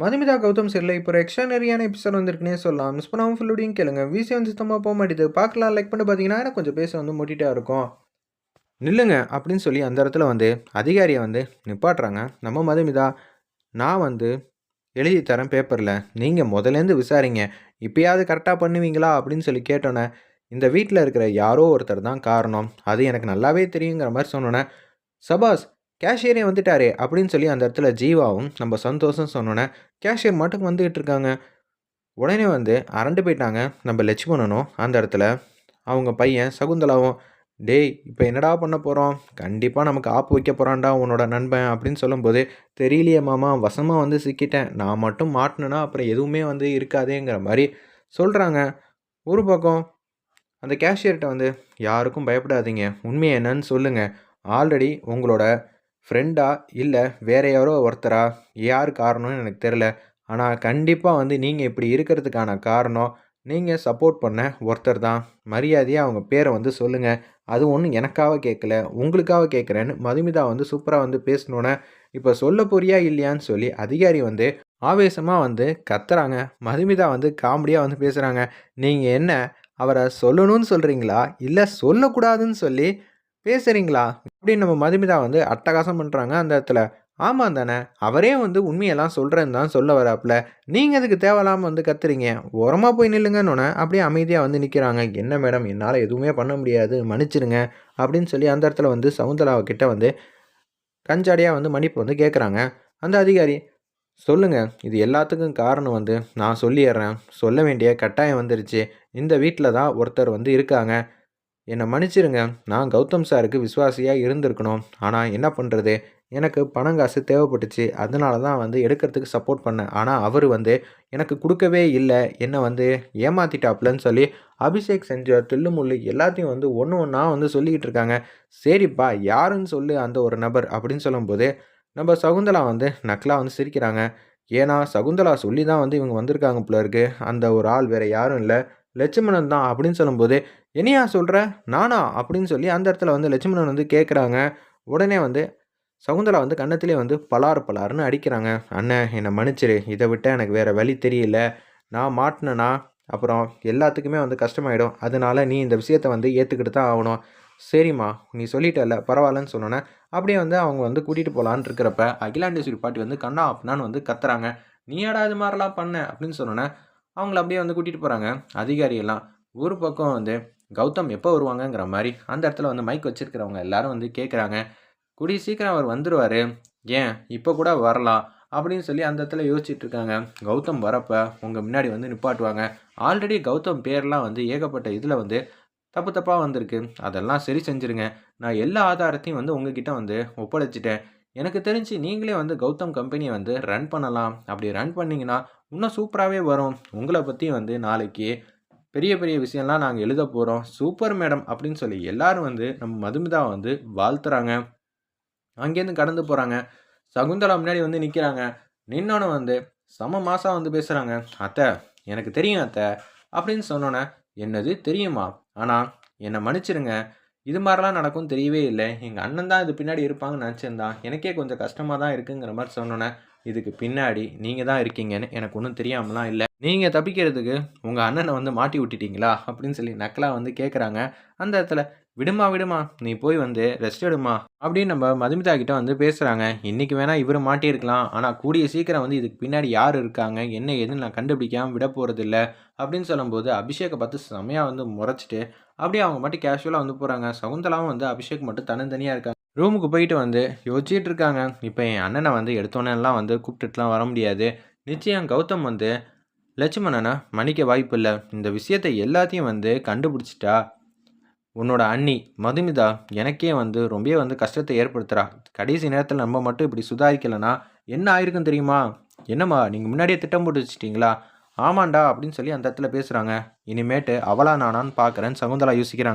மதுமிதா கௌதம் சரியில்லை இப்போ ஒரு எக்ஸ்ட்ரானரியான எபிசோட் வந்திருக்குனே சொல்லலாம். மிஸ் பண்ணாமல் ஃபுல்லுடையும் கேளுங்க. விசி வந்து சுத்தமாக போக மாட்டேது. பார்க்கலாம். லைக் பண்ணி பார்த்தீங்கன்னா எனக்கு கொஞ்சம் பேச வந்து மூட்டிகிட்டா இருக்கும். நில்லுங்க அப்படின்னு சொல்லி அந்த இடத்துல வந்து அதிகாரியை வந்து நிப்பாட்டுறாங்க. நம்ம மதுமிதா நான் வந்து எழுதி தரேன் பேப்பரில் நீங்கள் முதலேருந்து விசாரிங்க. இப்பயாவது கரெக்டாக பண்ணுவீங்களா அப்படின்னு சொல்லி கேட்டோன்னே இந்த வீட்டில் இருக்கிற யாரோ ஒருத்தர் தான் காரணம். அது எனக்கு நல்லாவே தெரியுங்கிற மாதிரி சொன்னோன்னே சபாஸ் கேஷியரே வந்துட்டாரே அப்படின்னு சொல்லி அந்த இடத்துல ஜீவாவும் நம்ம சந்தோஷம் சொன்னோன்னே கேஷியர் மட்டும் வந்துக்கிட்டு இருக்காங்க. உடனே வந்து அரண்டு போயிட்டாங்க. நம்ம லட்சுமணனும் அந்த இடத்துல அவங்க பையன் சகுந்தலாவும் டேய் இப்போ என்னடா பண்ண போகிறோம் கண்டிப்பாக நமக்கு ஆப்பு வைக்க போகிறான்டா உன்னோட நண்பன் அப்படின்னு சொல்லும்போது தெரியலையே மாமா வசமாக வந்து சிக்கிட்டேன். நான் மட்டும் மாட்டினேன்னா அப்புறம் எதுவுமே வந்து இருக்காதேங்கிற மாதிரி சொல்கிறாங்க ஒரு பக்கம் அந்த கேஷியர்கிட்ட வந்து யாருக்கும் பயப்படாதீங்க. உண்மை என்னன்னு சொல்லுங்கள் ஆல்ரெடி உங்களோட ஃப்ரெண்டா இல்லை வேற யாரோ ஒருத்தரா? யார் காரணம்னு எனக்கு தெரில ஆனால் கண்டிப்பாக வந்து நீங்கள் இப்படி இருக்கிறதுக்கான காரணம் நீங்கள் சப்போர்ட் பண்ண ஒருத்தர் தான். மரியாதையாக அவங்க பேரை வந்து சொல்லுங்கள் அது ஒன்றும் எனக்காக கேட்கல உங்களுக்காக கேட்குறேன்னு மதுமிதா வந்து சூப்பராக வந்து பேசணுன்னே இப்போ சொல்ல போறியா இல்லையான்னு சொல்லி அதிகாரி வந்து ஆவேசமாக வந்து கத்துறாங்க. மதுமிதா வந்து காமெடியாக வந்து பேசுகிறாங்க நீங்கள் என்ன அவரை சொல்லணும்னு சொல்கிறீங்களா இல்லை சொல்லக்கூடாதுன்னு சொல்லி பேசுகிறீங்களா அப்படின்னு நம்ம மதுமிதா வந்து அட்டகாசம் பண்ணுறாங்க அந்த இடத்துல ஆமாம் தானே அவரே வந்து உண்மையெல்லாம் சொல்கிறேன்னு தான் சொல்ல வராப்புல. நீங்கள் அதுக்கு தேவையில்லாமல் வந்து கத்துறீங்க? உரமாக போய் நில்லுங்கன்னொன்னே அப்படியே அமைதியாக வந்து நிற்கிறாங்க என்ன மேடம் என்னால் எதுவுமே பண்ண முடியாது மன்னிச்சிடுங்க அப்படின்னு சொல்லி அந்த இடத்துல வந்து சவுந்தலாவை கிட்ட வந்து கஞ்சாடியாக வந்து மன்னிப்பு வந்து கேட்குறாங்க அந்த அதிகாரி சொல்லுங்கள் இது எல்லாத்துக்கும் காரணம் வந்து நான் சொல்லிடுறேன். சொல்ல வேண்டிய கட்டாயம் வந்துருச்சு. இந்த வீட்டில் தான் ஒருத்தர் வந்து இருக்காங்க. என்னை மன்னிச்சிருங்க. நான் கௌதம் சாருக்கு விசுவாசியாக இருந்திருக்கணும். ஆனால் என்ன பண்ணுறது எனக்கு பணம் காசு தேவைப்பட்டுச்சு. அதனால தான் வந்து எடுக்கிறதுக்கு சப்போர்ட் பண்ணேன். ஆனால் அவர் வந்து எனக்கு கொடுக்கவே இல்லை. என்னை வந்து ஏமாத்திட்டாப்லன்னு சொல்லி அபிஷேக் செஞ்ச தில்லுமுள்ளு எல்லாத்தையும் வந்து ஒன்று ஒன்றா வந்து சொல்லிக்கிட்டு இருக்காங்க. சரிப்பா யாருன்னு சொல்லு அந்த ஒரு நபர் அப்படின்னு சொல்லும்போது நம்ம சகுந்தலா வந்து நக்கலாக வந்து சிரிக்கிறாங்க. ஏன்னா சகுந்தலா சொல்லி தான் வந்து இவங்க வந்திருக்காங்க போல இருக்கு. அந்த ஒரு ஆள் வேறு யாரும் இல்லை. லட்சுமணன் தான் அப்படின்னு சொல்லும்போது என்னையா சொல்கிற நானா? அப்படின்னு சொல்லி அந்த இடத்துல வந்து லட்சுமணன் வந்து கேட்குறாங்க உடனே வந்து சகுந்தலா வந்து கன்னத்திலே வந்து பலாறு பலாருன்னு அடிக்கிறாங்க. அண்ணன் என்னை மன்னிச்சிரு. இதை விட்டால் எனக்கு வேறு வழி தெரியல. நான் மாட்டினேன்னா அப்புறம் எல்லாத்துக்குமே வந்து கஷ்டமாயிடும். அதனால நீ இந்த விஷயத்தை வந்து ஏற்றுக்கிட்டு தான் ஆகணும். சரிம்மா நீ சொல்லிட்டல பரவாயில்லன்னு சொன்னோன்னே அப்படியே வந்து அவங்க வந்து கூட்டிகிட்டு போகலான்னு இருக்கிறப்ப அகிலாண்டேஸ்வரி பாட்டி வந்து கண்ணா அப்படின்னான்னு வந்து கத்துறாங்க. நீ ஏடா இது மாதிரிலாம் பண்ண? அப்படின்னு சொன்னோன்னே அவங்கள அப்படியே வந்து கூட்டிகிட்டு போகிறாங்க அதிகாரியெல்லாம் ஒரு பக்கம் வந்து கௌதம் எப்போ வருவாங்கங்கிற மாதிரி அந்த இடத்துல வந்து மைக் வச்சுருக்கிறவங்க எல்லாரும் வந்து கேட்குறாங்க கூடிய சீக்கிரம் அவர் வந்துடுவார் ஏன்? இப்போ கூட வரலாம் அப்படின்னு சொல்லி அந்த இடத்துல யோசிச்சுட்டு இருக்காங்க. கௌதம் வரப்போ உங்கள் முன்னாடி வந்து நிப்பாட்டுவாங்க. ஆல்ரெடி கௌதம் பேர்லாம் வந்து ஏகப்பட்ட இதில் வந்து தப்பு தப்பாக வந்திருக்கு. அதெல்லாம் சரி செஞ்சுருங்க. நான் எல்லா ஆதாரத்தையும் வந்து உங்ககிட்ட வந்து ஒப்படைச்சிட்டேன். எனக்கு தெரிஞ்சு நீங்களே வந்து கௌதம் கம்பெனியை வந்து ரன் பண்ணலாம். அப்படி ரன் பண்ணிங்கன்னா இன்னும் சூப்பராகவே வரும். உங்களை பற்றி வந்து நாளைக்கு பெரிய பெரிய விஷயம்லாம் நாங்கள் எழுத போகிறோம் சூப்பர் மேடம் அப்படின்னு சொல்லி எல்லாரும் வந்து நம்ம மதுமிதாவை வந்து வாழ்த்துறாங்க. அங்கேருந்து கடந்து போகிறாங்க சகுந்தலா முன்னாடி வந்து நிற்கிறாங்க நின்னோன்னு வந்து சம மாதம் வந்து பேசுகிறாங்க அத்தை எனக்கு தெரியும் அத்தை அப்படின்னு சொன்னோன்னே என்னது தெரியுமா? ஆனால் என்னை மன்னிச்சிருங்க. இது மாதிரிலாம் நடக்கும் தெரியவே இல்லை. எங்கள் அண்ணன் தான் இது பின்னாடி இருப்பாங்கன்னு நினச்சிருந்தான். எனக்கே கொஞ்சம் கஷ்டமாக தான் இருக்குங்கிற மாதிரி சொன்னோன்னே இதுக்கு பின்னாடி நீங்கள் தான் இருக்கீங்கன்னு எனக்கு ஒன்றும் தெரியாமலாம் இல்லை. நீங்கள் தப்பிக்கிறதுக்கு உங்கள் அண்ணனை வந்து மாட்டி விட்டுட்டீங்களா? அப்படின்னு சொல்லி நக்கலாக வந்து கேட்குறாங்க அந்த இடத்துல விடுமா விடுமா நீ போய் வந்து ரெஸ்ட் எடுமா அப்படின்னு நம்ம மதுமிதா கிட்ட வந்து பேசுகிறாங்க இன்றைக்கி வேணால் இவர் மாட்டியிருக்கலாம் ஆனால் கூடிய சீக்கிரம் வந்து இதுக்கு பின்னாடி யார் இருக்காங்க? என்ன ஏதுன்னு நான் கண்டுபிடிக்காமல் விட போகிறதில்ல அப்படின்னு சொல்லும்போது அபிஷேக்கை பார்த்து செம்மையாக வந்து முறைச்சிட்டு அப்படியே அவங்க மட்டும் கேஷுவலாக வந்து போகிறாங்க சகுந்தலாவும் வந்து அபிஷேக் மட்டும் தனித்தனியாக இருக்காங்க. ரூமுக்கு போயிட்டு வந்து யோசிச்சுட்டு இருக்காங்க இப்போ என் அண்ணனை வந்து எடுத்தோன்னெல்லாம் வந்து கூப்பிட்டுட்டுலாம் வர முடியாது. நிச்சயம் கௌதம் வந்து லட்சுமணனை மன்னிக்க வாய்ப்பு இல்லை இந்த விஷயத்தை எல்லாத்தையும் வந்து கண்டுபிடிச்சிட்டா? உன்னோட அண்ணி மதுமிதா எனக்கே வந்து ரொம்ப வந்து கஷ்டத்தை ஏற்படுத்துகிறா கடைசி நேரத்தில் நம்ம மட்டும் இப்படி சுதாரிக்கலைன்னா என்ன ஆயிருக்கும் தெரியுமா? என்னம்மா நீங்கள் முன்னாடியே திட்டம் போட்டு வச்சுட்டிங்களா? ஆமாண்டா அப்படின்னு சொல்லி அந்த இடத்துல பேசுகிறாங்க இனிமேட்டு அவளா நானான்னு பார்க்குறேன்னு சகுந்தலா யோசிக்கிறாங்க.